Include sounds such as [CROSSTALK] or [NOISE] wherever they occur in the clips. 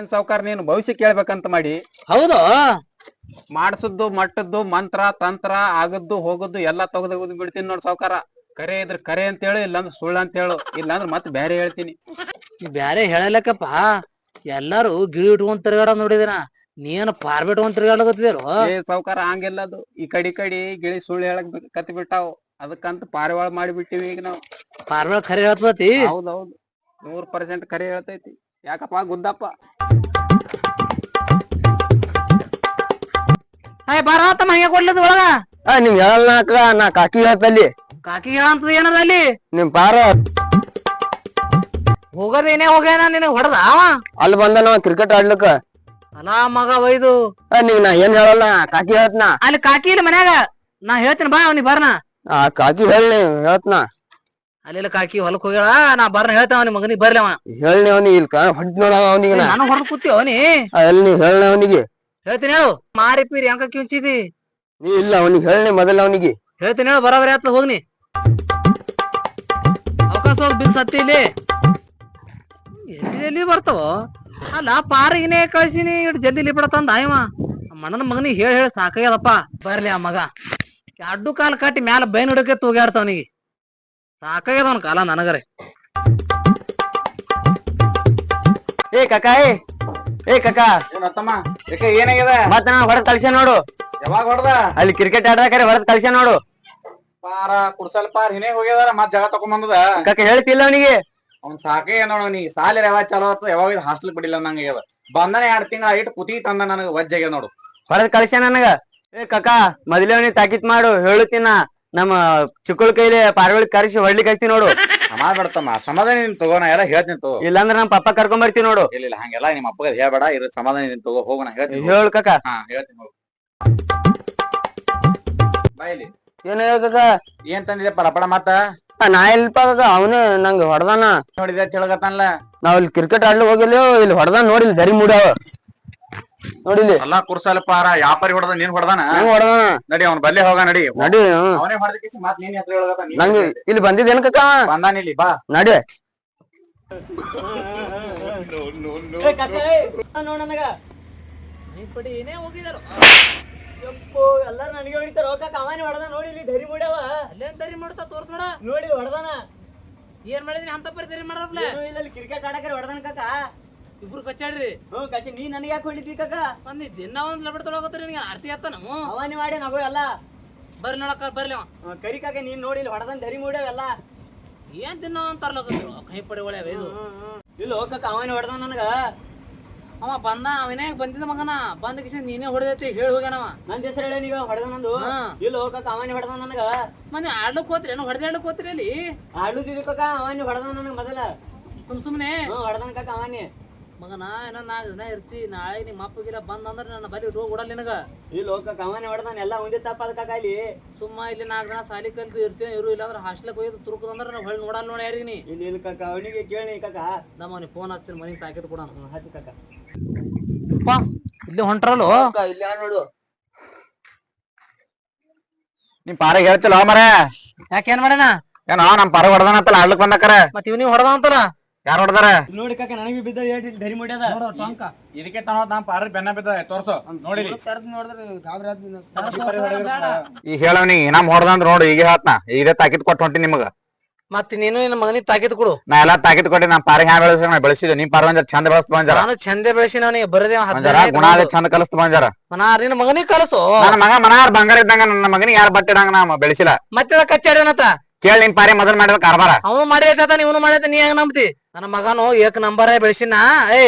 ಏನ್ ಸಾವ್ಕಾರ ನೀನು ಭವಿಷ್ಯ ಕೇಳ್ಬೇಕಂತ ಮಾಡಿ? ಹೌದು. ಮಾಡಿಸದ್ದು ಮಟ್ಟದ್ದು ಮಂತ್ರ ತಂತ್ರ ಆಗದ್ದು ಹೋಗದ್ದು ಎಲ್ಲಾ ತೆಗೆದು ಬಿಡ್ತೀನಿ ನೋಡ್ ಸೌಕಾರ ಕರೆ ಇದ್ರ ಕರೆ ಅಂತ ಹೇಳು ಇಲ್ಲಾಂದ್ರ ಸುಳ್ಳು ಅಂತ ಹೇಳು. ಇಲ್ಲಾಂದ್ರ ಮತ್ತೆ ಬೇರೆ ಹೇಳ್ತೀನಿ. ಬ್ಯಾರೆ ಹೇಳಲಕ್ಕಪ್ಪ. ಎಲ್ಲಾರು ಗಿಳಿ ಇಟ್ಕೊಂಡ್ ತಿರ್ಗಾಡ ನೋಡಿದಿನ ನೀನು ಪಾರ್ಬಿಟ್ ಒಂದ್ ತಿರ್ಗಾಡಕತ್ತಿದ್ರು ಏ ಸಾವ್ಕಾರ ಹಂಗೆಲ್ಲ ಅದು. ಈ ಕಡಿ ಕಡಿ ಗಿಳಿ ಸುಳ್ಳು ಹೇಳಕ್ ಕತ್ ಬಿಟ್ಟಾವು. ಅದಕ್ಕಂತ ಪಾರಿವಾಳ ಮಾಡಿಬಿಟ್ಟಿವಿ ಈಗ ನಾವು. ಪಾರ್ಬಳ ಖರೆ ಹೇಳ್ತತಿ ಹೌದೌದು ನೂರ್ ಪರ್ಸೆಂಟ್ ಕರೆ ಹೇಳ್ತೈತಿ. ಯಾಕಪ್ಪ ಗುದ್ದಪ್ಪ? ಅಯ್ಯ ಬಾರ ತಮ್ಮ ಹಂಗೆ ಕೊಡ್ಲದ ಒಳಗ. ಆ ನೀವ್ ಹೇಳಲ್ಲ ಅಕ್ಕ ನಾ ಕಾಕಿ ಹೇಳ್ತಲ್ಲಿ. ಕಾಕಿ ಹೇಳಂತದ ಏನದ ಅಲ್ಲಿ? ನಿಮ್ ಪಾರ ಹೋಗೋದೇನೇ ಹೋಗ್ಯಾನ ನಿನಗ್ ಹೊಡೆದ ಅವ? ಅಲ್ಲಿ ಬಂದ ನಾವ್ ಕ್ರಿಕೆಟ್ ಆಡ್ಲಿಕ್ಕ. ಅಲಾ ಮಗ ಒಯ್ದು. ಆ, ನಾ ಏನ್ ಹೇಳಲ್ಲ ಕಾಕಿ ಹೇಳ್ತನ. ಅಲ್ಲಿ ಕಾಕಿ ಇಲ್ಲ ಮನ್ಯಾಗ? ನಾ ಹೇಳ್ತೀನಿ ಬಾ ಅವ್ನಿಗೆ ಬರ್ನ. ಆ ಕಾಕಿ ಹೇಳಿ ಹೇಳ್ತನ. ಅಲ್ಲೆಲ್ಲ ಕಾಕಿ ಹೊಲಕ್ ಹೋಗ್ಯಾಳ ನಾ ಬರ್ನ ಹೇಳ್ತಾವ ನಿ ಮಗನಿಗೆ ಬರ್ಲಿ ಅವ. ಹೇಳಿ ಅವ್ನಿಗೆ ಇಲ್ಲಿ ಹೊಡ್ ನೋಡ ಅವನಿಗೆ ನಾನು ಹೊಡೆದ್ ಕೂತಿ ಅವನಿ? ಅಲ್ಲಿ ಹೇಳಿ ಅವನಿಗೆ. ಹೇಳ್ತೀನಿ ಹೇಳು. ಮಾರಿ ಪೀರಿ ಕಿಂಚಿದಿ. ನೀ ಇಲ್ಲ ಅವನಿಗೆ ಹೇಳಿ ಮೊದಲ ಅವನಿಗೆ. ಹೇಳ್ತೀನಿ ಹೇಳು ಬರೋಬರಿ ಆತ ಹೋಗ್ನಿ. ಅವಕಾಶ ಹೋಗಿ ಬಿದ್ದು ಸತ್ತಿ ಇಲ್ಲಿ. ಎಲ್ಲಿ ಎಲ್ಲಿ ಬರ್ತಾವ? ಅಲ್ಲ ಪಾರಿಗಿನೇ ಕಳ್ಸಿನಿ ಇಟ್ಟು ಜಲ್ದಿ ಇಲ್ಲಿ ಬಿಡತಂದ ಇವ ಮಣ್ಣನ ಮಗನಿಗೆ ಹೇಳಿ ಹೇಳಿ ಸಾಕಾಗ್ಯದಪ್ಪ ಬರ್ಲಿ ಆ ಮಗ. ಅಡ್ಡು ಕಾಲು ಕಟ್ಟಿ ಮ್ಯಾಲ ಬೈನ್ ಹಿಡಕ್ಕೆ ತೂಗಾಡ್ತಾವನಿಗೆ ಸಾಕಾಗ್ಯದ ಅವ್ನ ಕಾಲ ನನಗರೆ. ಏ ಕಾಕಾ ಏ ಏ ಕಾಕಾ ಏನತ್ತಮ್ಮ ಏನಾಗಿದೆ? ಮತ್ತ ನಾ ಹೊರಗೆ ಕಳ್ಸ್ಯ ನೋಡು. ಯಾವಾಗ ಹೊಡೆದ? ಅಲ್ಲಿ ಕ್ರಿಕೆಟ್ ಆಡ್ದಾಕರೆ ಹೊರಗೆ ಕಳ್ಸ್ಯ ನೋಡು. ಪಾರ ಕುಡ್ಸಲ್ ಪಾರ್ ಹಿನೇ ಹೋಗ್ಯದಾರ ಮತ್ ಜಾಗ ಬಂದದ? ಕಾಕ ಹೇಳ್ತಿಲ್ಲ ಅವನಿಗೆ. ಅವ್ನ್ ಸಾಕೇ ನೋಡ ನೀ ಸಾಲಿ ಯಾವಾಗ ಚಲೋ ಆತ ಯಾವಾಗ ಹಾಸ್ಟೆಲ್ ಬಿಡಿಲ್ಲ ನಂಗೆ ಆಗ್ಯದ. ಬಂದನೆ ಎರಡ್ ತಿಂಗಳ ಇಟ್ಟು ಕುತಿ ತಂದ ನನಗ ವಜ್ಜಾಗ್ಯ ನೋಡು. ಹೊರಗೆ ಕಳ್ಸ್ಯ ನನಗ. ಏ ಕಾಕಾ ಮೊದಲೇ ಅವನಿಗೆ ತಾಕೀತ್ ಮಾಡು ಹೇಳುತ್ತೀನ ನಮ್ಮ ಚಿಕ್ಕಳ ಕೈಲಿ ಪಾರಿವಾಳ ಕರೆಸಿ ಹೊಡ್ಲಿಕ್ ಹಚ್ತಿ ನೋಡು. [LAUGHS] ಸಮಾಧಾನ ಬಿಡ್ತಮ್ಮ ಸಮಾಧಾನ ನೀನ್ ತಗೋ ನಾ ಎಲ್ಲ ಹೇಳ್ತೀನಿ ತಗೋ. ಇಲ್ಲಾಂದ್ರ ನಮ್ಮ ಪಪ್ಪ ಕರ್ಕೊಂಡ್ ಬರ್ತೀವಿ ನೋಡು. ಇಲ್ಲ ಇಲ್ಲ ಹಂಗೆಲ್ಲ ನಿಮ್ಮ ಅಪ್ಪಗ ಹೇಳ್ಬೇಡ ಇರ ಸಮಾಧಾನ ನೀನ್ ತಗೋ ಹೋಗೋಣ ಹೇಳ್ತೀನಿ. ಹೇಳು ಕಾಕ. ಹಾ ಹೇಳ್ತೀನಿ ಹೋಗು. ಬಾಯ್ಲಿ ಏನ್ ಹೇಳ ಕಾಕ? ಏನ್ ತಂದಿದೆ ಪರಪಡ ಮತ್ತ ಆ, ನಾ ಇಲ್ಪ ಕಕ್ಕ ಅವನು ನಂಗೆ ಹೊಡ್ದಾನ. ನೋಡಿದೆ ತಿಳ್ಕತ್ತಾನಲ್ಲ ನಾವ್ ಇಲ್ಲಿ ಕ್ರಿಕೆಟ್ ಆಡ್ಲಿಕ್ ಹೋಗಿಲ್ಲ ಇಲ್ಲಿ ಹೊಡ್ದಾನ ನೋಡಿ ಇಲ್ಲಿ ದರಿ ಮೂಡ್ಯಾವ. ನೋಡಿಲಿ ಎಲ್ಲಾ ಕುರ್ಸಲ್ ಪಾರ ಯಾಪಾರಿ ಹೊಡೆದ ನೀನ್ ಹೊಡೆದಾನ? ಹೆಂಗ್ ಹೊಡ್ದಾನ. ನಡಿ ಅವ್ನ ಬಲ್ಲೆ ಹೋಗ ನಡಿ. ನಡಿ. ಅವನೇ ಹೊಡೆದಕ್ಕೆ ಮಾತ್ ನೀನ್ ಎತ್ರ ಹೇಳ್ಗತ್ತ ನಂಗೆ ಇಲ್ಲಿ ಬಂದಿದ್ದೇನ್ ಕಕ್ಕ ಬಂದಾನ ಇಲ್ಲಿ ಬಾ. ನಡಿ. ಏನೇ ಹೋಗಿದಾರು. ಎಲ್ಲಾರು ನನಗೆ ಹೊಡಿತಾರ. ಹೋಗಕ್ಕ ಅವನೇ ಹೊಡೆದ ನೋಡಿ ಇಲ್ಲಿ ಧರಿ ಮುಡ್ಯಾವ. ಅಲ್ಲೇನ್ ಧರಿ ಮಾಡ್ತಾ ತೋರ್ಸ್ ನೋಡ. ನೋಡಿ ಹೊಡೆದಾನ. ಏನ್ ಮಾಡಿದ್ರಿ ಅಂತ ಪರಿ ಧರಿ ಮಾಡ್ರಪ್ಲೆ ಏನು ಇಲ್ಲ ಕ್ರಿಕೆಟ್ ಆಡಕ್ಕೆ ಹೊಡೆದಾನ ಕಾಕ. ಇಬ್ರು ಕಚ್ಚಾಡ್ರಿ. ಹ್ಞೂ ಕಚ್ಚಿ ನೀ ನನಗೆ ಯಾಕೆ ಹೊಡಿತಿ ಕಾಕ? ಒಂದ್ ದಿನ ಒಂದ್ ಲಬಡ್ ತೊಳಗತ್ರಿ ನಿನಗೆ ಆರ್ತಿ ಆತ ನಮ್ಮ ಅವನೇ ಮಾಡಿ ನಗೋ ಎಲ್ಲ. ಬರ್ರಿ ನೋಡಕ್ಕ ಬರ್ಲಿ ಅವ. ಹ್ಞೂ, ಕರಿ ಕಾಕ ನೀನ್ ನೋಡಿ ಇಲ್ಲಿ ಹೊಡೆದನ್ ಧರಿ ಮೂಡ್ಯಾವೆಲ್ಲ ಏನ್ ದಿನ ಅಂತ ತರ್ಲಕತ್ರು ಕೈ ಪಡಿ ಒಳ್ಳೆ ಇದು. ಇಲ್ಲ ಹೋಗಕ್ಕ ಅವನೇ ಹೊಡೆದ ನನಗ. ಅವ ಬಂದ ಅವನೇ ಬಂದಿದ್ದ ಮಗನ? ಬಂದ ಕಿಶನ್ ನೀನೇ ಹೊಡೆದೈತಿ ಹೇಳಿ ಹೋಗ್ಯಾನವ ನಂದ್ ಹೆಸರು ಹೇಳಿ ನೀವ ಹೊಡೆದ ನಂದು? ಹಾ. ಇಲ್ಲ ಹೋಗಕ್ಕ ಅವನೇ ಹೊಡೆದ ನನಗ. ಮೊನ್ನೆ ಆಡ್ಲಕ್ ಹೋತ್ರಿ ಏನು ಹೊಡೆದ ಆಡ್ಲಕ್ ಹೋತ್ರಿ ಅಲ್ಲಿ? ಆಡುದಿದ್ದು ಕಾಕ ಅವನಿ ಹೊಡೆದ ನನಗ ಮೊದಲ. ಸುಮ್ ಸುಮ್ನೆ. ಹ್ಞೂ ಹೊಡೆದನ್ ಕಾಕ ಅವನೇ. ಮಗನ ಏನೋ ನಾಲ್ಕು ದಿನ ಇರ್ತಿ ನಾಳೆ ನಿಮ್ಮ ಅಪ್ಪಗಿರ ಬಂದಂದ್ರ ನನ್ನ ಬಲಿ ಇಟ್ಟು ಹೋಗ್ಬಿಡಲ್ಲ ನಿನಗ. ಇಲ್ಲಿ ಲೋಕ ಅವನೇ ಹೊಡೆದಾನ ಎಲ್ಲ ಒಂದೇ ತಪ್ಪ ಕಾಕ ಇಲ್ಲಿ. ಸುಮ್ಮ ಇಲ್ಲಿ ನಾಲ್ಕು ದಿನ ಸಾಲಿ ಕಲ್ತು ಇರ್ತೀನಿ ಇರು ಇಲ್ಲ ಅಂದ್ರೆ ಹಾಸ್ಟೆಲ್ಗೆ ಹೋಗಿ ತುರುಕದಂದ್ರೆ ನಾವು ಹೊಳ್ಳಿ ನೋಡಲ್ಲ ನೋಡಿ ಯಾರಿಗೆ ನೀ. ಇಲ್ಲಿ ಇಲ್ಲಿ ಕಾಕ ಅವನಿಗೆ ಕೇಳಿ ಕಾಕ. ನಮ್ಮ ಅವ್ನಿಗೆ ಫೋನ್ ಹಚ್ತೀನಿ ಮನೆಗೆ ತಾಕಿದ್ ಕೊಡ ಹಾಚಿ ಹಚ್ಚು ಅಪ್ಪ ಇಲ್ಲಿ ಹೊಂಟ್ರಲ್ಲ? ಇಲ್ಲಿ ನೋಡು ನಿಮ್ ಪಾರಿಗೆ ಹೇಳ್ತಿಲ್ಲ ಮರ ಯಾಕೆ ಏನ್ ಮಾಡ್ಯಾನ? ಏನೋ ನಮ್ ಪಾರ ಹೊಡೆದಾನತ್ತಲ್ಲ ಆಡ್ಲಿಕ್ ಬಂದಕ್ಕಾರ ಮತ್ ಇವ್ ನೀವು ಹೊಡೆದ ಅಂತಲ್ಲ ಯಾರು ಹೊಡೆದಾರ? ನೋಡಿ ಕಾಕ ನನಗೆ ಬಿದ್ದದ ಏಟ್ ಧರಿ ಮುಡ್ಯದ. ಟೊಂಕ ಇದಕ್ಕೆ ತನೋ ನಮ್ ಪಾರ ಬೆನ್ನ ಬಿದ್ದ ತೋರ್ಸು. ನೋಡಿಲಿ ಈಗ ಹೇಳವ್ನಿ ನಮ್ ಹೊಡೆದಂದ್ರ ನೋಡು ಈಗ ಹೇಳ್ತನ. ಇದೇ ತಾಕಿತ್ ಕೊಟ್ಟು ಹೊಂಟಿ ನಿಮಗ. ಮತ್ ನೀನು ನಿನ್ನ ಮಗನಿಗೆ ತಾಕಿದ್ ಕೊಡು. ನಾ ಎಲ್ಲಾ ತಾಕಿದ್ ಕೊಟ್ಟಿ ನಾ ಪಾರ ಹ್ಯಾಂಗ ಬೆಳೆಸ ನಾ ಬೆಳೆಸಿದ್ದೆ ನಿಮ್ ಪಾರ ಒಂದ್ ಚಂದ ಬೆಳೆಸ್ತ ಬಂಜಾರ. ನಾನು ಚಂದೆ ಬೆಳೆಸಿ ನಾವ್ ಬರದೆ ಗುಣ ಚಂದ ಕಲಿಸ್ತ ಬಂಜಾರ. ಮನ ನಿನ್ನ ಮಗನಿಗೆ ಕಲಸು. ನನ್ನ ಮಗ ಮನಾರ್ ಬಂಗಾರ ಇದ್ದಂಗ ನನ್ನ ಮಗನಿಗೆ ಯಾರು ಬಟ್ಟಿಡಂಗ ನಾ ಬೆಳೆಸಿಲ್ಲ. ಮತ್ತೆ ಕಚ್ಚಾಡ್ಯಾನತ? ಕೇಳಿ ನಿಮ್ ಪಾರಿ ಮೊದಲ್ ಮಾಡಿದ ಕಾರ್ಬಾರ. ಅವನು ಮಾಡೈತ ನೀವು ಮಾಡೈತ ನೀ ಹೆಂಗ್ ನಂಬ್ತಿ? ನನ್ನ ಮಗನು ಏಕ್ ನಂಬರ್ ಬೆಳೆಸಿನ. ಏ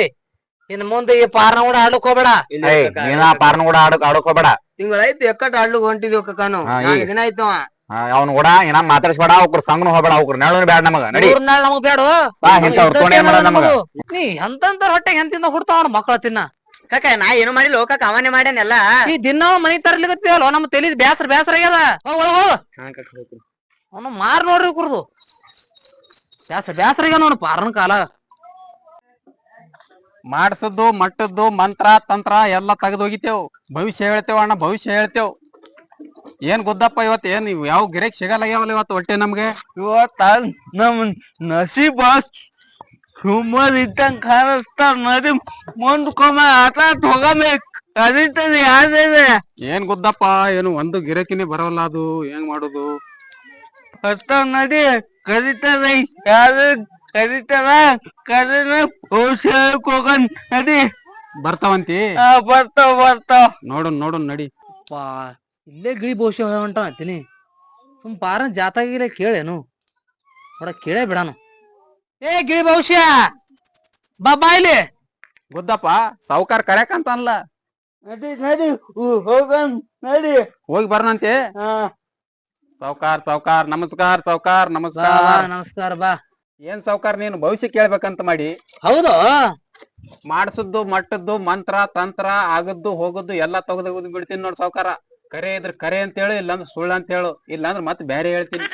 ಇನ್ ಮುಂದೆ ಈ ಪಾರ್ನ ಕೂಡ ಆಡಕೋಬೇಡ ಹೋಗ್ಬೇಡ. ನೀನ ಪಾರ್ನ ಕೂಡ ಆಡಕ್ ಆಡಕ್ ಹೋಗ್ಬೇಡ. ತಿಂಗಳಾಯ್ತು ಎಕ್ಕಟ್ ಆಡ್ಲಿಕ್ ಹೊಂಟಿದ್ವಿ ಕಾನು. ದಿನ ಆಯ್ತು ಅವ. ಅವ್ನ ಕೂಡ ಏನ ಮಾತಾಡ್ಸ್ಬೇಡ ಅವ್ರ ಸಂಗನು ಹೋಗ್ಬೇಡ ಅವ್ರ ನೆಳ ಬ್ಯಾಡ ನಮಗ. ನಡಿ. ನಮಗ್ ಬೇಡ? ನೀ ಎಂತಂತ ಹೊಟ್ಟೆ ಎಂತಿಂದ ಹುಡ್ತಾವ ಮಕ್ಕಳ ತಿನ್ನ. ಕಾಕ ನಾ ಏನು ಮಾಡಿಲ್ಲ ಕಾಕ ಅವನೇ ಮಾಡ್ಯಾನೆಲ್ಲ. ಈ ದಿನ ಮನಿ ತರ್ಲಿಕತ್ತೀವಲ್ಲ ನಮ್ ತಲಿ ಬ್ಯಾಸರ ಬ್ಯಾಸರ ಆಗ್ಯದ. ಹೋಗ್ ಒಳಗ್ ಹೋಗ್. ಅವನು ಮಾರ್ ನೋಡ್ರಿ ಕುರ್ದು. ಬ್ಯಾಸರ ಬ್ಯಾಸರ ಆಗ್ಯಾನ ಪಾರನ್ ಕಾಲ. ಮಾಡ್ಸದ್ದು ಮಟ್ಟದ್ದು ಮಂತ್ರ ತಂತ್ರ ಎಲ್ಲ ತೆಗೆದು ಹೋಗಿತೇವ್ ಭವಿಷ್ಯ ಹೇಳ್ತೇವ ಅಣ್ಣ ಭವಿಷ್ಯ ಹೇಳ್ತೇವ್. ಏನ್ ಗುದ್ದಪ್ಪ ಇವತ್ ಏನ್ ಇವ್ ಯಾವ ಗಿರೇಕ್ ಸಿಗಲ್ಲ ಇವತ್ತು ಹೊಟ್ಟೆ ನಮ್ಗೆ? ಇವತ್ತ ನಮ್ ನಸೀಬ್ ಸುಮ್ಮನೆ ಇದ್ದಂಗ ಕಾಣಿಸ್ತಾರ ನದಿ ಮುಂದ್ಕೊಮ್ಮ ಆಟ ಹೋಗಬೇಕು ಕರೀತದೆ ಯಾವ್ದಿದೆ ಏನ್ ಗುದ್ದಪ್ಪ ಏನು ಒಂದು ಗಿರಕಿನೇ ಬರೋಲ್ಲ ಅದು ಹೆಂಗ್ ಮಾಡೋದು? ಹತ್ತ ನೋಡಿ ಕರಿತಾರ ಯಾರು ಕರಿತಾರ ಕರೀನ ಔಷಧಕ್ ಹೋಗನ್ ನಡಿ. ಬರ್ತಾವಂತಿ. ಆ, ಬರ್ತಾವ ಬರ್ತಾವ. ನೋಡು ನೋಡು ನಡಿ. ಪಾ ಇಲ್ಲೇ ಗಿಳಿ ಬಹುಶಃ ಹೊಂಟ ಅಂತೀನಿ. ಸುಮ್ ಪಾರ ಜಾತಾಗಿಲ್ಲ ಕೇಳೇನು. ನೋಡ ಕೇಳೇ ಬಿಡಾನು. ಏ ಗಿಳಿ ಬಹುಶಃ ಬಾಬಾ ಬಾ ಇಲ್ಲಿ. ಗುದ್ದಪ್ಪ ಸಾವುಕಾರ ಕರ್ಯಾಕಂತ ಅನ್ಲ ನಡಿ ನಡಿ ಹೋಗನ್ ನಡಿ. ಹೋಗಿ ಬರ್ನಂತೆ. ಹಾ. ಸಾವುಕಾರ ಸಾವುಕಾರ ನಮಸ್ಕಾರ ಸೌಕಾರ ಬಾ ನಮಸ್ಕಾರ ನಮಸ್ಕಾರ ಬಾ. ಏನ್ ಸಾವುಕಾರ ನೀನು ಭವಿಷ್ಯ ಕೇಳ್ಬೇಕಂತ ಮಾಡಿ. ಹೌದು. ಮಾಡ್ಸದ್ದು ಮಟ್ಟದ್ದು ಮಂತ್ರ ತಂತ್ರ ಆಗದ್ದು ಹೋಗದ್ದು ಎಲ್ಲಾ ತೆಗ್ದು ಬಿಡ್ತೀನಿ ನೋಡ್ ಸಾವುಕಾರ. ಕರೆ ಇದ್ರ ಕರೆ ಅಂತ ಹೇಳು ಇಲ್ಲಾಂದ್ರೆ ಸುಳ್ಳು ಅಂತ ಹೇಳು. ಇಲ್ಲಾಂದ್ರೆ ಮತ್ತೆ ಬೇರೆ ಹೇಳ್ತೀನಿ.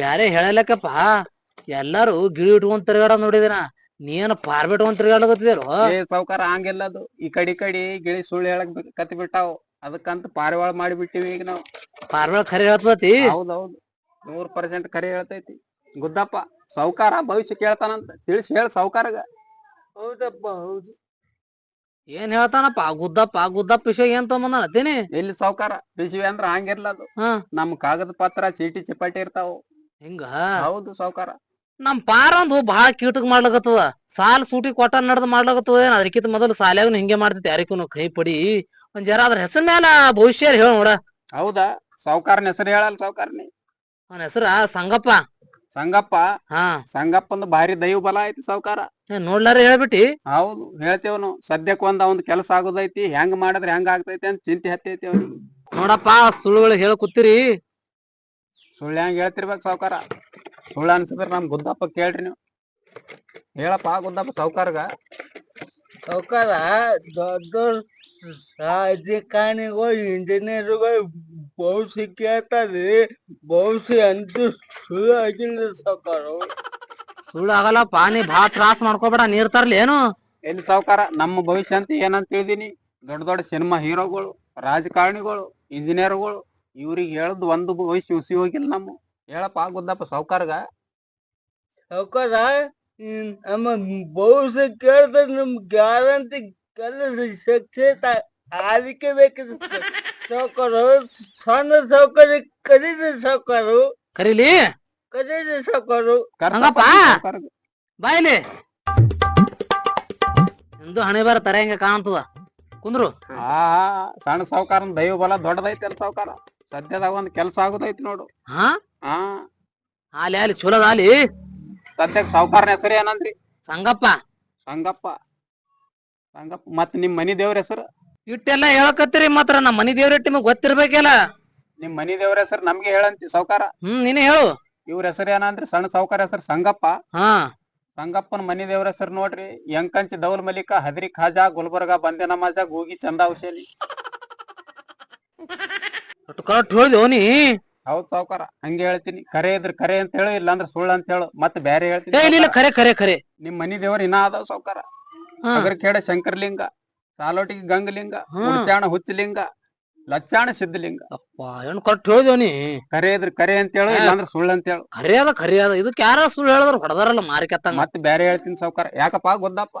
ಬ್ಯಾರೆ ಹೇಳಲಕ್ಕಪ್ಪ. ಎಲ್ಲಾರು ಗಿಳಿ ಇಟ್ಕೊಂಡ್ ತಿರ್ಗಾಡ ನೋಡಿದಿನ. ನೀನ್ ಪಾರ್ಬೆಟ್ ಒಂದ್ ತಿರ್ಗಾಡಕತ್ತಿದೇರು ಏ ಸಾವುಕಾರ ಹಂಗಿಲ್ಲ ಅದು. ಈ ಕಡಿ ಕಡಿ ಗಿಳಿ ಸುಳ್ಳು ಹೇಳಕ್ ಕತ್ ಬಿಟ್ಟಾವು. ಅದಕ್ಕಂತ ಪಾರಿವಾಳ ಮಾಡಿಬಿಟ್ಟಿವಿ ಈಗ ನಾವು. ಪಾರಿವಾಳ ಖರೆ ಹೇಳ್ತದತಿ ಹೌದೌದು. ನೂರ್ ಪರ್ಸೆಂಟ್ ಖರೆ ಹೇಳ್ತೈತಿ. ಗುದ್ದಪ್ಪ ಸಾವುಕಾರ ಭವಿಷ್ಯ ಕೇಳ್ತಾನಂತ. ತಿಳಿಸಿ ಹೇಳ ಸಾವುಕಾರಗ. ಹೌದಪ್ಪ ಹೌದು. ಏನ್ ಹೇಳ್ತಾನಪ್ಪ? ಗುದ್ದಪ್ಪ ಗುದ್ದಪ್ಪ ವಿಷಯ ಏನ್ ತಗೊಂಬಂದ ಇಲ್ಲಿ ಎಲ್ಲಿ ಸಾವುಕಾರ? ಅಂದ್ರ ಹಂಗಿರ್ಲ ಅದು. ಹಾ. ನಮ್ ಕಾಗದ ಪತ್ರ ಚೀಟಿ ಚಿಪಾಟಿ ಇರ್ತಾವು. ಹಿಂಗ? ಹೌದು ಸಾವುಕಾರ. ನಮ್ ಪಾರ ಒಂದು ಬಹಳ ಕೀಟಕ್ ಮಾಡ್ಲಕತ್ತದ. ಸಾಲ್ ಸೂಟಿ ಕೊಟ್ಟ ನಡ್ದ್ ಮಾಡ್ಲಕತ್ತದ ಏನ್? ಅದಕ್ಕಿಂತ ಮೊದಲು ಸಾಲ್ಯಾಗನು ಹಿಂಗೆ ಮಾಡ್ತೈತಿ ಯಾರಿಗೂ ಕೈ ಪಡಿ. ಒಂದ್ ಜರ ಅದ್ರ ಹೆಸರ ಮ್ಯಾಲ ಭವಿಷ್ಯ ಹೇಳ ನೋಡ. ಹೌದಾ? ಸಾವುಕಾರನ ಹೆಸರು ಹೇಳಲ್ಲ ಸಾವುಕಾರನಿ ಅವನ ಹೆಸರ ಸಂಗಪ್ಪ. ಸಂಗಪ್ಪ? ಹಾ. ಸಂಗಪ್ಪಂದು ಭಾರಿ ದೈವ ಬಲ ಐತಿ ಸಾವುಕಾರ. ನೋಡ್ಲಾರ ಹೇಳ್ಬಿಟ್ಟಿ. ಹೌದು ಹೇಳ್ತೇವ್ ನಾವು ಸದ್ಯಕ್ ಒಂದ್ ಒಂದ್ ಕೆಲಸ ಆಗೋದೈತಿ ಹೆಂಗ್ ಮಾಡಿದ್ರೆ ಹೆಂಗ್ ಆಗ್ತೈತಿ ಅಂತ ಚಿಂತೆ ಹತ್ತೈತಿ ಅವ್ನಿಗೆ. ನೋಡಪ್ಪ ಸುಳ್ಳುಗಳು ಹೇಳ ಕೂತಿರಿ. ಸುಳ್ಳು ಹೆಂಗ್ ಹೇಳ್ತಿರ್ಬೇಕು ಸಾವುಕಾರ? ಸುಳ್ಳು ಅನ್ಸಿದ್ರ ನಮ್ ಗುದ್ದಪ್ಪ ಕೇಳ್ರಿ ನೀವು. ಹೇಳಪ್ಪ ಗುದ್ದಪ್ಪ ಸಾವುಕಾರ್ಗ. ಸಾವ್ಕಾರ ದೊಡ್ಡ ರಾಜಕಾರಣಿಗಳು ಇಂಜಿನಿಯರ್ಗಳು ಭವಿಷ್ಯ ಕೇಳ್ತಾರೆ ಭವಿಷ್ಯ ಅಂತೂ ಸುಳ್ಳು ಆಗಿಲ್ಲ ಸಾವುಕಾರ ಸುಳ್ಳು ಆಗಲ್ಲಪ್ಪ ನೀ ಭಾಳ ತ್ರಾಸ್ ಮಾಡ್ಕೋಬೇಡ ನೀರ್ ತರ್ಲಿ ಏನು? ಎಲ್ಲಿ ಸಾವುಕಾರ ನಮ್ಮ ಭವಿಷ್ಯ ಅಂತ ಏನಂತ ಹೇಳಿದೀನಿ? ದೊಡ್ಡ ದೊಡ್ಡ ಸಿನಿಮಾ ಹೀರೋಗಳು ರಾಜಕಾರಣಿಗಳು ಇಂಜಿನಿಯರ್ಗಳು ಇವ್ರಿಗೆ ಹೇಳದ್ ಒಂದು ಭವಿಷ್ಯ ಉಸಿ ಹೋಗಿಲ್ಲ ನಮ್ಮ. ಹೇಳಪ್ಪ ಆಗುದಪ್ಪ ಸಾವುಕಾರ್ಗ ಸಾವ್ಕಾರ ನಮ್ಮ ಭವಿಷ್ಯ ಕೇಳಿದ್ರೆ ನಮ್ ಗ್ಯಾರಂಟಿ ಕೆಲಸ ಸಕ್ಸೇಸ್ ಆಲಿಕೆ ಬೇಕಿದೆ ಸಾವುಕಾರು ಸಣ್ಣ ಸೌಕರ್ಯ ಕರೀರಿ ಸಾವುಕಾರು. ಕರೀಲಿ? ಕರೀರಿ ಸಾವುಕಾರು. ಹಂಗಪ್ಪ? ಬಾಯ್ಲಿ ಎಂದು ಹಣೆ ಬರ ತರ ಹೆಂಗ ಕಾಣ್ತದ. ಕುಂದ್ರು. ಆ ಸಣ್ಣ ಸಾವುಕಾರನ ದೈವ ಬಲ ದೊಡ್ಡದೈತಿ ಅಲ್ಲ ಸಾವುಕಾರ. ಸದ್ಯದಾಗ ಒಂದ್ ಕೆಲ್ಸ ಆಗೋದೈತಿ ನೋಡು. ಹಾ? ಹಾ. ಆಲಿ ಆಲಿ ಚಲೋದ ಆಲಿ ಸದ್ಯಕ್ ಸಾವುಕಾರನ ಹೆಸರು ಏನಂದ್ರಿ? ಸಂಗಪ್ಪ. ಸಂಗಪ್ಪ. ಸಂಗಪ್ಪ ಮತ್ ನಿಮ್ ಮನಿ ದೇವ್ರ ಹೆಸರು? ಇಟ್ಟೆಲ್ಲ ಹೇಳಕತ್ತೀರಿ ಮಾತ್ರ ನಮ್ಮ ಮನಿ ದೇವ್ರ ನಿಮಗ್ ಗೊತ್ತಿರ್ಬೇಕಲ್ಲ ನಿಮ್ ಮನಿ ದೇವ್ರ ಹೆಸರು ನಮ್ಗೆ ಹೇಳಂತಿ ಸಾವುಕಾರ? ಹ್ಮ್ ನೀನೇ ಹೇಳು. ಇವ್ರ ಹೆಸರು ಏನಂದ್ರಿ? ಸಣ್ಣ ಸಾವುಕಾರ ಹೆಸರು ಸಂಗಪ್ಪ. ಹಾ. ಸಂಗಪ್ಪನ ಮನಿ ದೇವ್ರ ಹೆಸರು ನೋಡ್ರಿ ಯಂಕಂಚಿ ದೌಲ್ ಮಲಿಕ ಹದ್ರಿ ಖಾಜಾ ಗುಲ್ಬರ್ಗ ಬಂದೆ ನಮಾಜ ಗೂಗಿ ಚಂದ ಒಟ್ಟು ಕರೆಕ್ಟ್ ಹೇಳಿದೆವು ನೀ? ಹೌದ್ ಸಾವುಕಾರ ಹಂಗೆ ಹೇಳ್ತೀನಿ. ಕರೆ ಇದ್ರ ಕರೆ ಅಂತ ಹೇಳು ಇಲ್ಲಾಂದ್ರ ಸುಳ್ಳು ಅಂತ ಹೇಳು. ಮತ್ತೆ ಬೇರೆ ಏ ಹೇಳ್ತೀನಿ ಇಲ್ಲ ಕರೆ ಖರೆ ಖರೆ ಖರೆ ನಿಮ್ ಮನಿ ದೇವ್ರ ಇನ್ನ ಅದಾವ ಸಾವುಕಾರ. ಹಾ. ಕೇಳ ಶಂಕರಲಿಂಗ ಸಾಲೋಟಿಗೆ ಗಂಗಲಿಂಗ ಹ್ಮ್. ಉಡ್ಚಾಣ ಹುಚ್ಚಲಿಂಗ ಲಚ್ಚಾಣ ಸಿದ್ಧಲಿಂಗ. ಅಪ್ಪ ಏನು ಕರೆಕ್ಟ್ ಹೇಳಿದೆವು ನೀ? ಕರೆ ಇದ್ರ ಕರೆ ಅಂತ ಹೇಳು ಇಲ್ಲಾಂದ್ರ ಸುಳ್ಳು ಅಂತ ಹೇಳು. ಕರೆ ಅದ ಕರೆ ಅದ. ಇದಕ್ಕೆ ಯಾರ ಸುಳ್ಳು ಹೇಳಿದ್ರ ಹೊಡೆದಾರಲ್ಲ ಮಾರಿ ಮತ್ ಮತ್ತೆ ಬೇರೆ ಹೇಳ್ತೀನಿ ಸಾವುಕಾರ. ಯಾಕಪ್ಪ? ಗೊದ್ದಪ್ಪ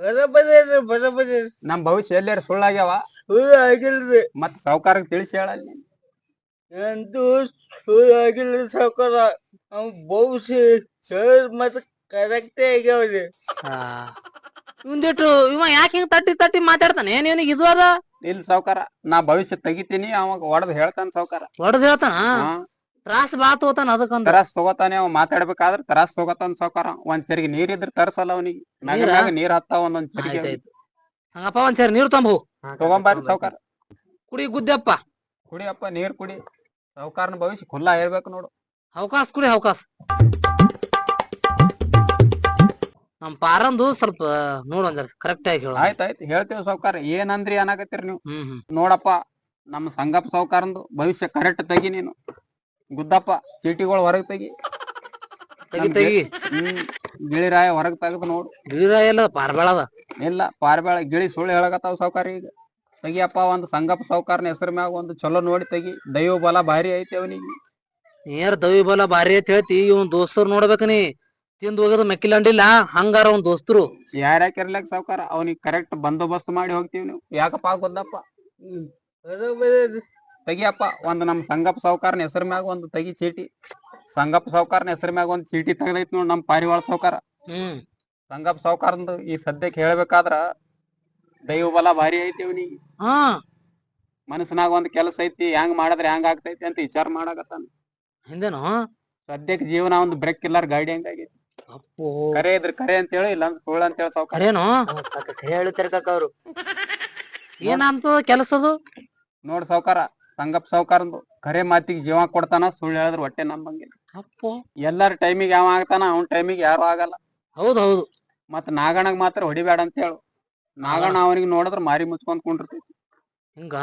ಬರಬರಿ ಬರಬರಿ ನಮ್ ಭವಿಷ್ಯ ಎಲ್ಲಾರ ಸುಳ್ಳಾಗ್ಯಾವ? ಸುಳ್ಳು ಆಗಿಲ್ರಿ. ಮತ್ ಸಾವುಕಾರಗ್ ತಿಳಿಸಿ ಹೇಳಲ್ಲ ನೀನ್. ಅಂತೂ ಸುಳ್ಳು ಆಗಿಲ್ಲ ಸಾವ್ಕಾರ. ಅವ್ ಭವಿಷ್ಯ ಹೇಳಿದ್ ಮತ್ತೆ ಕರೆಕ್ಟೇ ಆಗ್ಯಾವ್ರಿ. ಇವಂದಿಟ್ಟು ಇವ ಯಾಕೆ ಹಿಂಗ್ ತಟ್ಟಿ ತಟ್ಟಿ ಮಾತಾಡ್ತಾನೆ? ಏನ್ ಇವನಿಗೆ ಇದು ಅದ? ಇಲ್ಲ ಸಾವುಕಾರ ನಾ ಭವಿಷ್ಯ ತೆಗಿತೀನಿ ಅವಾಗ ಒಡದ್ ಹೇಳ್ತಾನ ಸಾವುಕಾರ. ಹೊಡೆದ್ ಹೇಳ್ತಾನ? ತ್ರಾಸ ಬಾತ್ ತಗೋತಾನ ಅದಕ್ಕ ತರಾಸ್ ತಗೋತಾನೆ ಅವ ಮಾತಾಡ್ಬೇಕಾದ್ರ ತರಾಸ್ ತಗೋತಾನ ಸಾವುಕಾರ. ಒಂದ್ ಚರಿಗೆ ನೀರ್ ಇದ್ರ ತರಸಲ್ಲ ಅವನಿಗೆ. ನಗರ ನೀರ್? ಹತ್ತಾವ ಒಂದೊಂದ್ ಚರಿಗೆ ಆಯ್ತಾಯ್ತು. ಹಂಗಪ್ಪ ಒಂದ್ ಸೇರಿ ನೀರು ತಂಬು. ತಗೊಂಬಾರಿ ಸಾವುಕಾರ. ಕುಡಿ ಗುದ್ದೆಪ್ಪ. ಕುಡಿಯಪ್ಪ ನೀರ್ ಕುಡಿ. ಸಾವುಕಾರನ ಭವಿಷ್ಯ ಖುಲ್ಲಾ ಹೇಳ್ಬೇಕು ನೋಡು. ಅವಕಾಶ ಕುಡಿ ಅವಕಾಶ ನಮ್ ಪಾರಂದು ಸ್ವಲ್ಪ ನೋಡು ಒಂದ್ ಕರೆಕ್ಟ್ ಆಗಿ ಹೇಳು. ಆಯ್ತಾಯ್ತು ಹೇಳ್ತೇವೆ ಸಾವುಕಾರ ಏನಂದ್ರಿ ಏನಾಗತ್ತೀರಿ ನೀವು? ಹ್ಮ್ ಹ್ಮ್. ನೋಡಪ್ಪ ನಮ್ಮ ಸಂಗಪ್ಪ ಸಾವುಕಾರಂದು ಭವಿಷ್ಯ ಕರೆಕ್ಟ್ ತೆಗಿ ನೀನು. ಗುದ್ದಪ್ಪ ಚೀಟಿಗಳು ಹೊರಗೆ ತೆಗಿ. ತೆಗಿ ತೆಗಿ. ಹ್ಮ್ ಗಿಳಿರಾಯ ಹೊರಗೆ ತೆಗೆದು ನೋಡು. ಗಿಳಿರಾಯ ಎಲ್ಲ ಪಾರ್ಬೇಳದ ಇಲ್ಲ ಪಾರ್ಬೇಳ ಗಿಳಿ ಸುಳ್ಳು ಹೇಳಕತ್ತಾವ ಸಾವುಕಾರ ಈಗ. ತೆಗಿಯಪ್ಪ ಒಂದು ಸಂಗಪ್ಪ ಸಾವುಕಾರನ ಹೆಸರು ಮ್ಯಾಗ ಒಂದು ಚಲೋ ನೋಡಿ ತೆಗಿ. ದೈವ ಬಲ ಭಾರಿ ಐತಿ ಅವನಿಗೆ. ನೇರ್ ದೈವ ಬಲ ಭಾರಿ ಐತಿ ಹೇಳ್ತಿ ಇವನ್ ದೋಸ್ತರು ನೋಡ್ಬೇಕ ನೀ. ತಿಂದ್ ಹೋಗೋದು ಮೆಕ್ಕಿಲಂಡಿಲ್ಲ ಹಂಗಾರ ಅವ್ನ ದೋಸ್ತರು. ಯಾರ್ಯಾಕ ಇರ್ಲಕ್ ಸಾವ್ಕಾರ? ಅವನಿಗೆ ಕರೆಕ್ಟ್ ಬಂದೋಬಸ್ತ್ ಮಾಡಿ ಹೋಗ್ತೀವಿ ನೀವು. ಯಾಕಪ್ಪ ಗೊತ್ತಪ್ಪ ತೆಗಿಯಪ್ಪ ಒಂದ್ ನಮ್ ಸಂಗಪ್ಪ ಸಾವುಕಾರನ ಹೆಸರು ಮ್ಯಾಗ ಒಂದು ತೆಗಿ ಚೀಟಿ. ಸಂಗಪ್ಪ ಸಾವುಕಾರನ ಹೆಸರು ಮ್ಯಾಗ ಒಂದ್ ಚೀಟಿ ತೆಗ್ದೈತಿ ನೋಡ್ ನಮ್ ಪಾರಿವಾಳ ಸೌಕಾರ ಹ್ಮ್. ಸಂಗಪ್ಪ ಸಾವುಕಾರಂದು ಈ ಸದ್ಯಕ್ಕೆ ಹೇಳ್ಬೇಕಾದ್ರ ದೈವ ಬಲ ಭಾರಿ ಐತಿ ಅವನಿಗೆ. ಹಾ. ಮನಸ್ಸಿನಾಗ ಒಂದ್ ಕೆಲಸ ಐತಿ ಹೆಂಗ್ ಮಾಡಿದ್ರೆ ಹೆಂಗ್ ಆಗ್ತೈತಿ ಅಂತ ವಿಚಾರ ಮಾಡಾಕತ್ತಾನ. ಹಿಂದೇನು? ಸದ್ಯಕ್ಕೆ ಜೀವನ ಒಂದು ಬ್ರೇಕ್ ಇಲ್ಲಾರ ಗಾಡಿ ಹಂಗಾಗೈತಿ ಅಪ್ಪೋ. ಕರೆ ಇದ್ರ ಕರೆ ಅಂತ ಹೇಳಿ ಇಲ್ಲ ಸುಳ್ಳು ಅಂತ ಹೇಳಿ ಸಾವ್ಕಾರ ಕರೇನು? ಕಾಕ ಅವ್ರು. ಏನಂತ ಕೆಲಸದು? ನೋಡ್ ಸಾವ್ಕಾರ ಸಂಗಪ್ಪ ಸಾವ್ಕಾರಂದು ಕರೆ ಮಾತಿಗೆ ಜೀವ ಕೊಡ್ತಾನ ಸುಳ್ಳು ಹೇಳಿದ್ರ ಹೊಟ್ಟೆ ನಂಬಂಗಿಲ್ಲ ಅಪ್ಪೋ. ಎಲ್ಲಾರ ಟೈಮಿಗೆ ಯಾವ ಆಗ್ತಾನ ಅವ್ನ ಟೈಮಿಗೆ ಯಾರು ಆಗಲ್ಲ. ಹೌದು ಹೌದು. ಮತ್ ನಾಗಣ್ಣಗ್ ಮಾತ್ರ ಹೊಡಿಬೇಡ ಅಂತ ಹೇಳು. ನಾಗಣ್ಣ ಅವನಿಗೆ ನೋಡಿದ್ರ ಮಾರಿ ಮುಚ್ಕೊಂಡ್ ಕುಂಡಿರ್ತೈತಿ ಹಿಂಗ?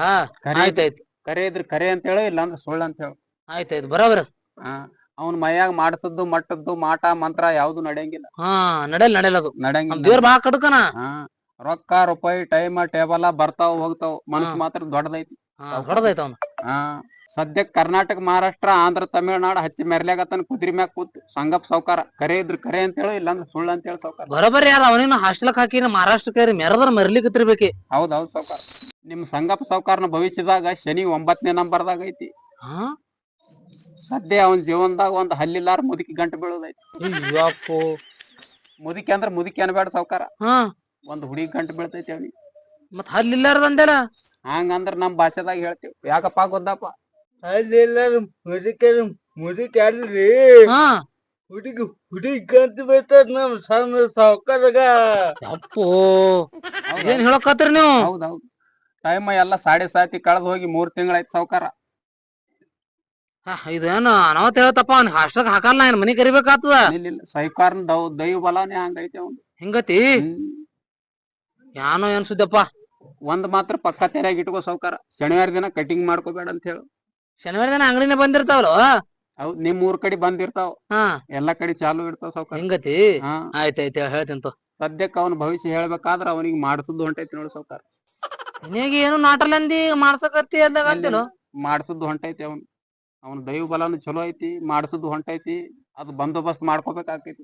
ಕರೆ ಆಯ್ತಾಯ್ತು. ಕರೆ ಇದ್ರ ಕರೆ ಅಂತ ಹೇಳು ಇಲ್ಲ ಅಂದ್ರೆ ಸುಳ್ಳು ಅಂತ ಹೇಳು. ಆಯ್ತಾಯ್ತು ಬರೋಬರ. ಹಾ ಅವ್ನ ಮೈಯಾಗ ಮಾಡಿಸದ್ದು ಮಟ್ಟದ್ದು ಮಾಟ ಮಂತ್ರ ಯಾವ್ದು ನಡೆಯಂಗಿಲ್ಲ. ಹಾ ನಡೆಯಲ್ಲ ನಡೆಯಲ್ಲ ಅದು. ನಡೆಯಂಗಿಲ್ಲ. ದೇವ್ರ ಬಾ ಕಡ್ಕನ. ಹಾ ರೊಕ್ಕ ರೂಪಾಯಿ ಟೈಮ್ ಟೇಬಲ್ ಬರ್ತಾವ ಹೋಗ್ತಾವ. ಮನಸ್ಸು ಮಾತ್ರ ದೊಡ್ಡದೈತಿ. ದೊಡ್ಡದೈತ ಅವ್ನ. ಹಾ. ಸದ್ಯಕ್ ಕರ್ನಾಟಕ ಮಹಾರಾಷ್ಟ್ರ ಆಂಧ್ರ ತಮಿಳ್ನಾಡು ಹಚ್ಚಿ ಮೆರ್ಲ್ಯಾಗತ್ತಾನ ಕುದ್ರಿ ಮ್ಯಾಗ ಕೂತ್ ಸಂಗಪ್ ಸೌಕಾರ ಕರೆ ಇದ್ರ ಕರೆ ಅಂತ ಹೇಳಿ ಇಲ್ಲಾಂದ್ರೆ ಸುಳ್ಳು ಅಂತ ಹೇಳಿ ಸಾವುಕಾರ. ಬರೋಬರಿ ಯಾರ ಅವನಿನ ಹಾಸ್ಟೆಲ್ಕ್ ಹಾಕಿ ಮಹಾರಾಷ್ಟ್ರ ಮಹಾರಾಷ್ಟ್ರಕ್ಕೆ ಮೆರದ್ರ ಮೆರ್ಲಿಕತ್ತಿರ್ಬೇಕಿ ಹೌದ್ ಹೌದ್ ಸಾವ್ಕಾರ. ನಿಮ್ ಸಂಗಪ್ಪ ಸಾವುಕಾರನ ಭವಿಷ್ಯದಾಗ ಶನಿ ಒಂಬತ್ತನೇ ನಂಬರ್ದಾಗ ಐತಿ. ಹಾ? ಸದ್ಯ ಅವನ್ ಜೀವನದಾಗ ಒಂದ್ ಹಲ್ಲಿಲ್ಲಾರ ಮುದುಕಿ ಗಂಟು ಬೀಳೋದೈತಿ. ಅಯ್ಯಪ್ಪೋ ಮುದುಕಿ ಅಂದ್ರ ಮುದುಕಿ ಅನ್ಬೇಡ ಸಾವ್ಕಾರ. ಹಾ? ಒಂದ್ ಹುಡುಗಿ ಗಂಟು ಬೀಳ್ತೈತಿ ಅವನಿಗೆ. ಮತ್ ಹಲ್ಲಿಲ್ಲಾರ್ದಂದೆಲ್ಲ? ಹಂಗಂದ್ರ ನಮ್ ಭಾಷೆದಾಗ ಹೇಳ್ತೇವ್. ಯಾಕಪ್ಪ ಗೊತ್ತಪ್ಪ ಅಲ್ಲೆಲ್ಲಾರು ಮುದುಕರು ಮುದುಕಲ್ರಿ ಹಾ. ಹುಡುಗಿ ಹುಡುಗಿ ಅಂತ ಬೈತಾರ ನಮ್ ಸಣ್ಣ ಸಾವುಕಾರಗ. ತಪ್ಪು ಏನ್ ಹೇಳಕತ್ತೀರಿ ನೀವು? ಹೌದೌದು. ಹೌದ್ ಟೈಮ್ ಎಲ್ಲ ಸಾಡೆ ಸಾತಿ ಕಳೆದು ಹೋಗಿ ಮೂರ್ ತಿಂಗಳಾಯ್ತು ಸಾವ್ಕಾರ. ಹಾ, ಇದೇನು ಅನಾವತ್ ಹೇಳತ್ತಪ್ಪ ಅವ್ನ ಹಾಸ್ಟೆಲ್ಕ್ ಹಾಕಲ್ಲ ಏನ್ ಮನಿ ಕರಿಬೇಕಾಗ್ತದ? ಇಲ್ಲ ಸೈಕಾರನ್ ದವ್ ದೈವ ಬಲಾನೇ ಹಂಗೈತಿ ಅವ್ನು. ಹಿಂಗತಿ? ಯಾನೋ ಏನ್ ಸುದ್ದಪ್ಪ ಒಂದ್ ಮಾತ್ರ ಪಕ್ಕ ತೆರೆಯಾಗಿ ಇಟ್ಕೋ ಸಾವ್ಕಾರ. ಶನಿವಾರ ದಿನ ಕಟಿಂಗ್ ಮಾಡ್ಕೋಬೇಡ ಅಂತ ಹೇಳು. ಶನಿವಾರ ದಿನ ಅಂಗಡಿನ ಬಂದಿರ್ತಾವಲ್ಲ? ಹೌದ್ ನಿಮ್ ಊರ್ ಕಡೆ ಬಂದಿರ್ತಾವ. ಹಾ. ಎಲ್ಲಾ ಕಡೆ ಚಾಲು ಇರ್ತಾವ ಸಾವ್ಕಾರ. ಹಿಂಗತಿ? ಹಾ. ಆಯ್ತಾಯ್ತು ಹೇಳ್ತೀನಿ ಸದ್ಯಕ್ಕ ಅವನ ಭವಿಷ್ಯ ಹೇಳ್ಬೇಕಾದ್ರ ಅವನಿಗೆ ಮಾಡಿಸುದು ಹೊಂಟೈತಿ ನೋಡು ಸಾವ್ಕಾರ. ನಿನಗೆ ಏನು ನಾಟಲಂದಿ ಮಾಡ್ಸಕತ್ತಿ ಅಂದಾಗ ಮಾಡಿಸುದು ಹೊಂಟೈತಿ ಅವನ್. ಅವನ ದೈವ ಬಲನು ಚಲೋ ಐತಿ ಮಾಡಿಸುದು ಹೊಂಟೈತಿ. ಅದು ಬಂದೋಬಸ್ತ್ ಮಾಡ್ಕೋಬೇಕಾಕೈತಿ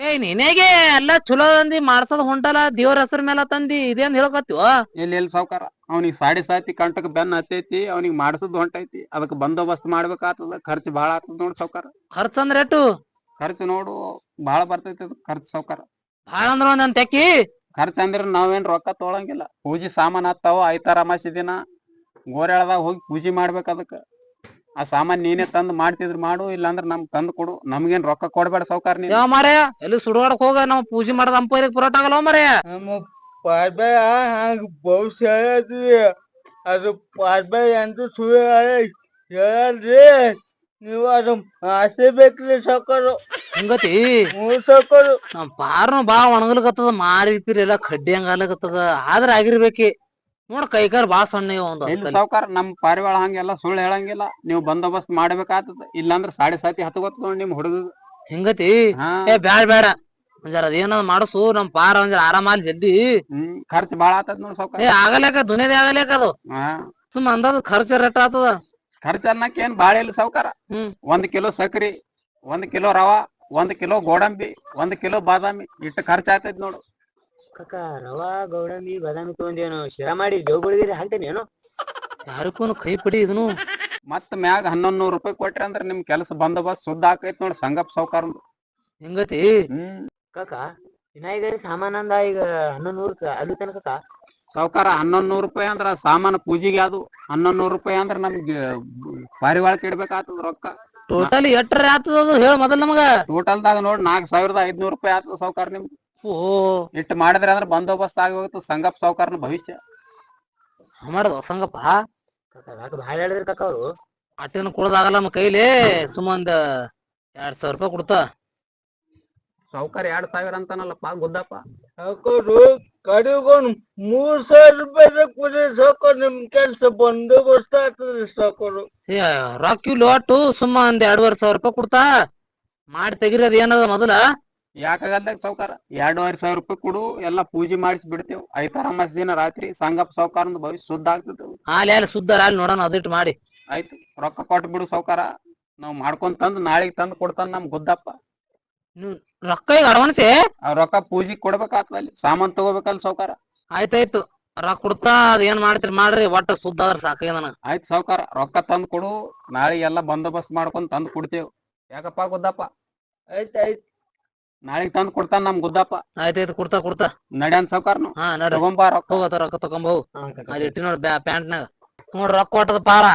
ಏಯ್ ನಿನಗೆ ಎಲ್ಲ ಚಲೋ ಅಂದಿ ಮಾಡ್ಸೋದ್ ಹೊಂಟಲ್ಲ ದೇವ್ರ ಹೆಸರ ಮೇಲೆ ತಂದಿ ಇದೇನ್ ಹೇಳ್ಕೊತಿವ ಎಲ್ಲಿ ಎಲ್ಲಿ ಸಾವ್ಕಾರ? ಅವ್ನಿಗೆ ಸಾಡಿ ಸಾತಿ ಕಂಟಕ್ ಬೆನ್ ಹತ್ತೈತಿ ಅವ್ನಿಗೆ ಮಾಡ್ಸದ್ ಹೊಂಟೈತಿ. ಅದಕ್ಕೆ ಬಂದೋಬಸ್ತ್ ಮಾಡ್ಬೇಕಾಗ್ತದ ಖರ್ಚು ಬಾಳ ಆಗ್ತದ ನೋಡು ಸಾವ್ಕಾರ. ಖರ್ಚ್ ಅಂದ್ರ ಎಷ್ಟು ಖರ್ಚು ನೋಡು ಬಾಳ ಬರ್ತೈತಿ ಅದು ಖರ್ಚು ಸಾವ್ಕಾರ. ಭಾಳ ಅಂದ್ರ ಒಂದ್ ತೆಕ್ಕಿ ಖರ್ಚು ಅಂದ್ರ ನಾವೇನ್ ರೊಕ್ಕ ತೊಗೊಳಂಗಿಲ್ಲ ಪೂಜೆ ಸಾಮಾನ್ ಹತ್ತಾವ ಐತಾರ ಅಮಾಸಿ ದಿನ. ಗೋರ್ಯಾಳದಾಗ ಹೋಗಿ ಪೂಜೆ ಮಾಡ್ಬೇಕು ಅದಕ್ಕ. ಆ ಸಾಮಾನ್ ನೀನೇ ತಂದ್ ಮಾಡ್ತಿದ್ರು ಮಾಡು ಇಲ್ಲಾಂದ್ರ ನಮ್ ತಂದ್ ಕೊಡು. ನಮ್ಗೇನ್ ರೊಕ್ಕ ಕೊಡ್ಬೇಡ ಸಾವ್ಕಾರ ನೀನ್. ಯಾವ ಮಾರ್ಯ ಎಲ್ಲಿ ಸುಡೋಡಕ್ ಹೋಗ ನಾವ್ ಪೂಜೆ ಮಾಡದ ಅಂಪೈರಿಗೆ ಪುರಾಟ ಆಗಲ್ಲ ಮಾರ್ಯ ನಮ್ಮ ಹಂಗ ಹೇಳದ್ರಿ ಅದು ಪಾರ್ಬಾಯ ಅಂತ ಸುಳ್ಳು ಹೇಳಲ್ರಿ. ನೀವು ಅದು ಮಾಡ್ಸಬೇಕ್ರಿ ಸಾಕೋರು ಹಂಗತಿ? ಮೂರ್ ನಮ್ ಪಾರ್ನು ಬಾ ಒಣಗಲ್ಕತ್ತದ ಮಾರಿ ಪಿರಿ ಎಲ್ಲ ಕಡ್ಡಿ ಹಂಗ ಆಗ್ಲಕತ್ತದ. ಆದ್ರ ಆಗಿರ್ಬೇಕಿ. ನೋಡ್ ಕೈಗಾರ ಬಾ ಸಣ್ಣ ಇಲ್ಲಿ ಸಾವ್ಕಾರ ನಮ್ ಪಾರಿವಾಳ ಹಂಗೆಲ್ಲ ಸುಳ್ಳು ಹೇಳಂಗಿಲ್ಲ. ನೀವು ಬಂದೋಬಸ್ತ್ ಮಾಡ್ಬೇಕಾಗ್ತದ ಇಲ್ಲಾಂದ್ರ ಸಾಡೆ ಸಾತಿ ಹತ್ಕೊತ್ ನೋಡಿ ನಿಮ್ ಹುಡುಗ ಹಿಂಗತಿ? ಏ ಬ್ಯಾಡ ಬೇಡ ಅಂಜಾರ ಅದೇನದ್ ಮಾಡಸು ನಮ್ ಪಾರ ಅಂದ್ರೆ ಆರಾಮಾಗಿ ಜಲ್ದಿ. ಖರ್ಚು ಬಾಳ ಆತದ ನೋಡ್ ಸಾವ್ಕಾರ. ಏ ಆಗಲೇಕ ದುನಿಯದ ಆಗಲೇಕ ಅದು. ಸುಮ್ ಅಂದಾಜ್ ಖರ್ಚು ರೆಟ್ ಆತದ. ಖರ್ಚು ಅನ್ನಕ್ ಏನ್ ಬಾಳ ಇಲ್ಲ ಸಾವುಕಾರ. ಒಂದ್ ಕಿಲೋ ಸಕ್ರಿ ಒಂದ್ ಕಿಲೋ ರವಾ ಒಂದ್ ಕಿಲೋ ಗೋಡಂಬಿ ಒಂದ್ ಕಿಲೋ ಬಾದಾಮಿ ಇಟ್ಟು ಖರ್ಚು ಆಗ್ತೈತಿ ನೋಡು. ಕಾಕ ರವಾ ಗೌಡಂಬಿ ಬಾದಾಮಿ ತಗೊಂಡೇನು ಶಿರಾ ಮಾಡಿ ಜೋಗುಳಿಗೆ ಹಾಕ್ತೇನೆ ಏನು? ಯಾರಕ್ಕೂ ಕೈ ಪಡಿ ಇದನು ಮತ್ತ ಮ್ಯಾಗ ಹನ್ನೊಂದ್ ನೂರು ರೂಪಾಯಿ ಕೊಟ್ರಿ ಅಂದ್ರ ನಿಮ್ ಕೆಲಸ ಬಂದೋಬಸ್ತ್ ಸುದ್ದ ಹಾಕೈತ್ ನೋಡ್ ಸಂಗಪ್ಪ ಸಾವುಕಾರ. ಹೆಂಗತಿ? ಹ್ಮ್. ಕಾಕ ವಿನಾಯಕರಿ ಸಾಮಾನಂದ ಈಗ ಹನ್ನೊಂದು ನೂರು ಅಲ್ಲಿ ತನಕ ಸಾವ್ಕಾರ ಹನ್ನೊಂದ್ ನೂರ್ ರೂಪಾಯಿ ಅಂದ್ರ ಸಾಮಾನು ಪೂಜೆಗೆ ಅದು. ಹನ್ನೊಂದ್ ನೂರು ರೂಪಾಯಿ ಅಂದ್ರ ನಮ್ಗೆ ಪಾರಿವಾಳಕ್ಕೆ ಇಡ್ಬೇಕಾಗ್ತದ ರೊಕ್ಕ. ಟೋಟಲ್ ಎಟ್ರ ಆತದ ಅದು ಹೇಳ ಮೊದಲ್ ನಮಗ. ಟೋಟಲ್ದಾಗ ನೋಡ್ ನಾಲ್ಕ್ ಸಾವಿರದ ಐದ್ನೂರು ರೂಪಾಯಿ ಆಗ್ತದ ಸಾವ್ಕಾರ ನಿಮ್ಗೆ ಇಟ್ಟು ಮಾಡಿದ್ರೆ ಅಂದ್ರೆ ಬಂದೋಬಸ್ತ್ ಆಗಿ ಹೋಗುತ್ತೆ ಸಂಗಪ್ಪ ಸಾವ್ಕಾರನ ಭವಿಷ್ಯ. ಮಾಡದ ಸಂಗಪ್ಪ? ಭಾಳ ಹೇಳಿದ್ರಿ ಕಾಕ ಅವರು. ಅಟ್ಟಿನ ಕೊಡೋದಾಗಲ್ಲ ನಮ್ಮ ಕೈಲಿ ಸುಮ್ಮಂದ ಎರಡ್ ಸಾವಿರ ರೂಪಾಯಿ ಕೊಡ್ತಾ. ಸಾವ್ಕಾರ ಎರಡ್ ಸಾವಿರ ಅಂತಾನಲ್ಲಪ್ಪ ಗುದ್ದಪ್ಪ. ಹಾಕೋರು ಕಡೆಗೊಂದು ಮೂರ್ ಸಾವಿರ ರೂಪಾಯಿ ಕೊಡಿ ಸಾಕೋರು ನಿಮ್ ಕೆಲ್ಸ ಬಂದೋಬಸ್ತ್ ಆಗ್ತದ್ರಿ ಸಾಕೋರು ಏ ರಾಕಿ ಲೋಟು ಸುಮ್ಮ ಒಂದ್ ಎರಡ್ವರೆ ಸಾವಿರ ರೂಪಾಯಿ ಕೊಡ್ತಾ. ಮಾಡಿ ತೆಗಿರಿ ಅದ ಏನದ ಮೊದಲ. ಯಾಕಾಗಲ್ದಾಗ ಸೌಕಾರ ಎರಡೂವರೆ ಸಾವಿರ ರೂಪಾಯಿ ಕೊಡು ಎಲ್ಲಾ ಪೂಜೆ ಮಾಡಿಸಿ ಬಿಡ್ತೇವ್. ಐತಾರ ಮಸ್ ದಿನ ರಾತ್ರಿ ಸಂಗಪ್ಪ ಸಾವ್ಕಾರನ ಭವಿಷ್ಯ ಶುದ್ಧ ಆಗ್ತದ ಆಲ್ ಅಲ್ಲಿ ಶುದ್ಧ ಅಲ್ಲಿ ನೋಡೋಣ ಅದಿಟ್ಟು ಮಾಡಿ. ಆಯ್ತು ರೊಕ್ಕ ಕೊಟ್ಟು ಬಿಡು ಸಾವುಕಾರ. ನಾವ್ ಮಾಡ್ಕೊಂಡ್ ತಂದ್ ನಾಳೆಗ್ ತಂದ್ ಕೊಡ್ತಾನ ನಮ್ ಗುದ್ದಪ್ಪ. ರೊಕ್ಕ ಈಗ ಅಡ್ವಾನ್ಸ್? ಆ ರೊಕ್ಕ ಪೂಜೆಗ್ ಕೊಡ್ಬೇಕಾಗ್ತದ ಅಲ್ಲಿ ಸಾಮಾನ್ ತಗೋಬೇಕಲ್ಲ ಸೌಕಾರ ಆಯ್ತಾಯ್ತು ರೊಕ್ಕ ಕೊಡ್ತಾ ಅದ್ ಏನ್ ಮಾಡ್ತೀರಿ ಮಾಡ್ರಿ ಒಟ್ಟ ಶುದ್ಧ ಆದ್ರ ಸಾಕ ಆಯ್ತು ಸಾವುಕಾರ ರೊಕ್ಕ ತಂದ್ ಕೊಡು ನಾಳೆ ಎಲ್ಲಾ ಬಂದೋಬಸ್ತ್ ಮಾಡ್ಕೊಂಡ್ ತಂದ್ ಕೊಡ್ತೇವ್. ಯಾಕಪ್ಪ ಗುದ್ದಪ್ಪ? ಆಯ್ತ್ ಆಯ್ತ್ ನಾಳೆಗ್ ತಂದ್ ಕೊಡ್ತಾನ ನಮ್ ಗುದ್ದಪ್ಪ. ಆಯ್ತಾಯ್ತು ಕೊಡ್ತಾ ಕೊಡ್ತಾ. ನಡ್ಯಾನ್ ಸಾವ್ಕಾರ್ನು. ಹಾ ನಡ್ರಿ. ತಗೊಂಬಾ ರೊಕ್ಕ. ಹೋಗತ್ತ ರೊಕ್ಕ ತಗೊಂಬವು ಅಲ್ಲಿ ಇಟ್ಟಿ ನೋಡ್ ಬ್ಯಾ ಪ್ಯಾಂಟ್ನಾಗ. ನೋಡ್ರಿ ರೊಕ್ಕ ಕೊಟ್ಟದ ಪಾರ.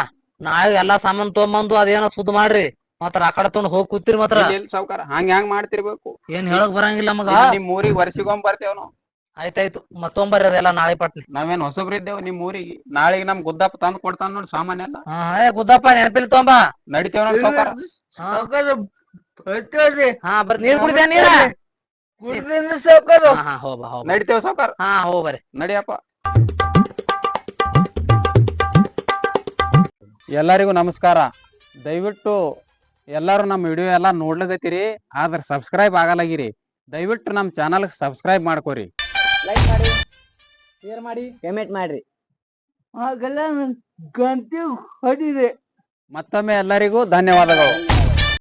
ನಾಳೆ ಎಲ್ಲಾ ಸಾಮಾನ್ ತೊಗೊಂಬಂದು ಅದೇನೋ ಸುದ್ದ ಮಾಡ್ರಿ. ಮತ್ತ ಆಕಡೆ ತಗೊಂಡ್ ಹೋಗಿ ಕೂತಿರಿ ಮಾತ್ರ. ಎಲ್ಲಿ ಸಾವ್ಕಾರ? ಹಂಗ ಹೆಂಗ್ ಮಾಡ್ತಿರ್ಬೇಕು? ಏನ್ ಹೇಳಕ್ ಬರಂಗಿಲ್ಲ ನಮಗ ನಿಮ್ ಊರಿಗ್ ವರ್ಷಿಗೊಂಬ್ ಬರ್ತೇವ್ ನಾವು. ಆಯ್ತಾಯ್ತು ಮತ್ತೊಂಬರ್ರಿ ಅದೆಲ್ಲ ನಾಳೆ ಪಟ್ನಿ. ನಾವೇನ್ ಹೊಸಬ್ರಿದ್ದೇವ್ ನಿಮ್ ಊರಿಗೆ? ನಾಳೆಗ್ ನಮ್ ಗುದ್ದಪ್ಪ ತಂದ್ ಕೊಡ್ತಾನ ನೋಡ್ ಸಾಮಾನ್ ಎಲ್ಲ ಹಾ ಏ ಗುದ್ದಪ್ಪ ನೆನಪಿಲ್ ತಗೊಂಬ. ನಡಿತೇವ್ ನೋಡ್ ಸಾವ್ಕಾರ. ಹಾ ಸಾವ್ಕಾರ ಹಾ ಬರ್ ನೀರ್ ಕುಡಿದ್ಯಾ ನೀರ? ಕುಡ್ದಿನ ಸಾವ್ಕಾರ? ಹಾ ಹಾ ಹೋಗ ಹೋಗ ನಡಿತೇವ್ ಸಾವ್ಕಾರ? ಹಾ ನಡಿಯಪ್ಪ. ಎಲ್ಲರಿಗೂ ನಮಸ್ಕಾರ. ದಯವಿಟ್ಟು ಎಲ್ಲರೂ ನಮ್ಮ ವಿಡಿಯೋ ಎಲ್ಲ ನೋಡ್ಲಿಕತ್ತೀರಿ ಆದ್ರೆ ಸಬ್ಸ್ಕ್ರೈಬ್ ಆಗಲಾಗಿರಿ. ದಯವಿಟ್ಟು ನಮ್ಮ ಚಾನಲ್ ಸಬ್ಸ್ಕ್ರೈಬ್ ಮಾಡ್ಕೋರಿ. ಲೈಕ್ ಮಾಡಿ ಶೇರ್ ಮಾಡಿ. ಕಮೆಂಟ್ ಮಾಡ್ರಿ. ಆಗಲ್ಲ ಗಂಟೆ ಹೊಡಿದೆ. ಮತ್ತೊಮ್ಮೆ ಎಲ್ಲರಿಗೂ ಧನ್ಯವಾದಗಳು.